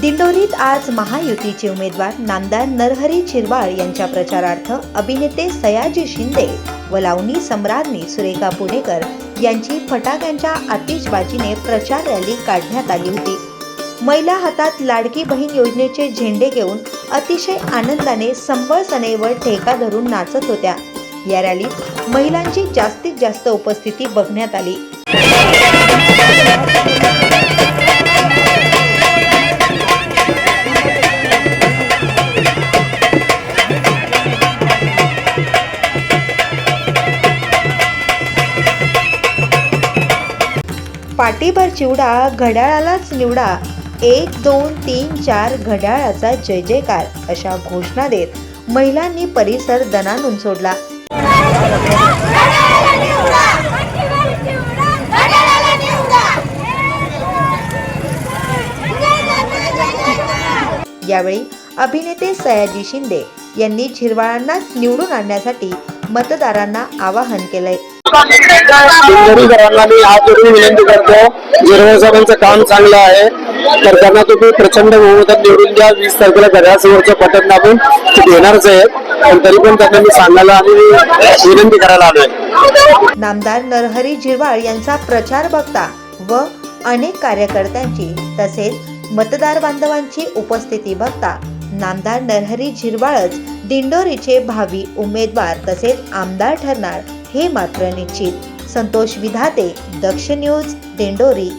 दिंडोरीत आज महायुतीचे उमेदवार नामदार नरहरी छिरवाळ यांच्या प्रचारार्थ अभिनेते सयाजी शिंदे व लावणी सम्राज्ञी सुरेखा पुणेकर यांची फटाक्यांच्या आतिषबाजीने प्रचार रॅली काढण्यात आली होती. महिला हातात लाडकी बहीण योजनेचे झेंडे घेऊन अतिशय आनंदाने संबळ सनेवर ठेका धरून नाचत होत्या. या रॅलीत महिलांची जास्तीत जास्त उपस्थिती बघण्यात आली. पाठीभर चिवडा घड्याळालाच निवडा. एक दोन तीन चार घड्याळाचा जय जयकार अशा घोषणा देत महिलांनी परिसर दणानून सोडला. यावेळी अभिनेते सयाजी शिंदे यांनी झिरवाळांना निवडून आणण्यासाठी मतदारांना आवाहन केलंय. मी जोडून विनंती करतो. जिरवळ साहेबांचं काम चांगलं आहे. तर त्यांना तुम्ही प्रचंड बहुमतात निवडून द्या. वीस तारखेला घड्यासमोरचं बटन दाबून ते घेणारच आहेत पण तरी पण त्यांना मी सांगायला आणि विनंती करायला आलोय. नामदार नरहरी झिरवाळ यांचा प्रचार बघता व अनेक कार्यकर्त्यांची तसेच मतदार बांधवांची उपस्थिती बघता नामदार नरहरी झिरवाळच दिंडोरीचे भावी उमेदवार तसेच आमदार ठरणार हे मात्र निश्चित. संतोष विधाते दक्ष न्यूज दिंडोरी.